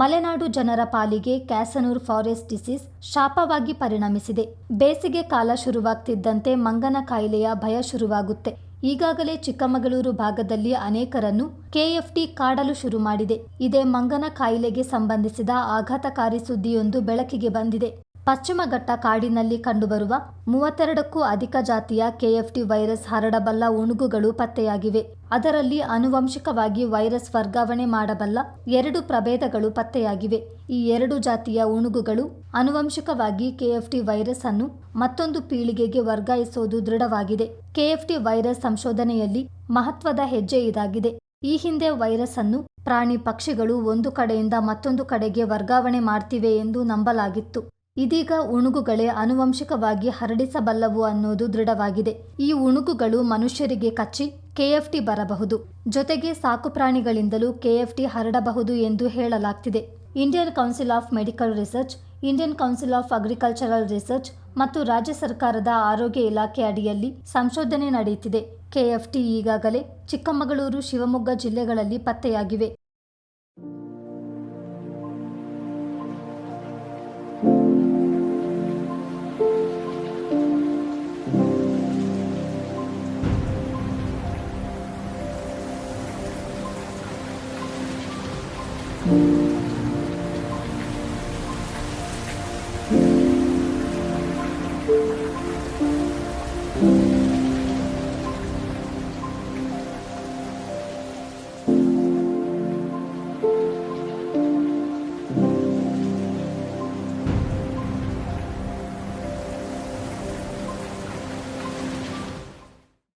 ಮಲೆನಾಡು ಜನರ ಪಾಲಿಗೆ Kyasanur forest disease ಶಾಪವಾಗಿ ಪರಿಣಮಿಸಿದೆ. ಬೇಸಿಗೆ ಕಾಲ ಶುರುವಾಗ್ತಿದ್ದಂತೆ ಮಂಗನ ಕಾಯಿಲೆಯ ಭಯ ಶುರುವಾಗುತ್ತೆ. ಈಗಾಗಲೇ ಚಿಕ್ಕಮಗಳೂರು ಭಾಗದಲ್ಲಿ ಅನೇಕರನ್ನು ಕೆಎಫ್ಟಿ ಕಾಡಲು ಶುರು ಮಾಡಿದೆ. ಇದೇ ಮಂಗನ ಕಾಯಿಲೆಗೆ ಸಂಬಂಧಿಸಿದ ಆಘಾತಕಾರಿ ಸುದ್ದಿಯೊಂದು ಬೆಳಕಿಗೆ ಬಂದಿದೆ. ಪಶ್ಚಿಮ ಘಟ್ಟ ಕಾಡಿನಲ್ಲಿ ಕಂಡುಬರುವ ಮೂವತ್ತೆರಡಕ್ಕೂ ಅಧಿಕ ಜಾತಿಯ ಕೆಎಫ್ಟಿ ವೈರಸ್ ಹರಡಬಲ್ಲ ಉಣುಗುಗಳು ಪತ್ತೆಯಾಗಿವೆ. ಅದರಲ್ಲಿ ಆನುವಂಶಿಕವಾಗಿ ವೈರಸ್ ವರ್ಗಾವಣೆ ಮಾಡಬಲ್ಲ ಎರಡು ಪ್ರಭೇದಗಳು ಪತ್ತೆಯಾಗಿವೆ. ಈ ಎರಡು ಜಾತಿಯ ಉಣುಗುಗಳು ಆನುವಂಶಿಕವಾಗಿ ಕೆಎಫ್ಟಿ ವೈರಸ್ ಅನ್ನು ಮತ್ತೊಂದು ಪೀಳಿಗೆಗೆ ವರ್ಗಾಯಿಸೋದು ದೃಢವಾಗಿದೆ. ಕೆಎಫ್ಟಿ ವೈರಸ್ ಸಂಶೋಧನೆಯಲ್ಲಿ ಮಹತ್ವದ ಹೆಜ್ಜೆ ಇದಾಗಿದೆ. ಈ ಹಿಂದೆ ವೈರಸ್ ಅನ್ನು ಪ್ರಾಣಿ ಪಕ್ಷಿಗಳು ಒಂದು ಕಡೆಯಿಂದ ಮತ್ತೊಂದು ಕಡೆಗೆ ವರ್ಗಾವಣೆ ಮಾಡ್ತಿವೆ ಎಂದು ನಂಬಲಾಗಿತ್ತು. ಇದೀಗ ಉಣುಗುಗಳೇ ಆನುವಂಶಿಕವಾಗಿ ಹರಡಿಸಬಲ್ಲವು ಅನ್ನೋದು ದೃಢವಾಗಿದೆ. ಈ ಉಣುಗುಗಳು ಮನುಷ್ಯರಿಗೆ ಕಚ್ಚಿ ಕೆಎಫ್ಟಿ ಬರಬಹುದು. ಜೊತೆಗೆ ಸಾಕುಪ್ರಾಣಿಗಳಿಂದಲೂ ಕೆಎಫ್ಟಿ ಹರಡಬಹುದು ಎಂದು ಹೇಳಲಾಗ್ತಿದೆ. Indian Council of Medical Research, Indian Council of Agricultural Research ಮತ್ತು ರಾಜ್ಯ ಸರ್ಕಾರದ ಆರೋಗ್ಯ ಇಲಾಖೆ ಅಡಿಯಲ್ಲಿ ಸಂಶೋಧನೆ ನಡೆಯುತ್ತಿದೆ. ಕೆಎಫ್ಟಿ ಈಗಾಗಲೇ ಚಿಕ್ಕಮಗಳೂರು ಶಿವಮೊಗ್ಗ ಜಿಲ್ಲೆಗಳಲ್ಲಿ ಪತ್ತೆಯಾಗಿವೆ. thank you.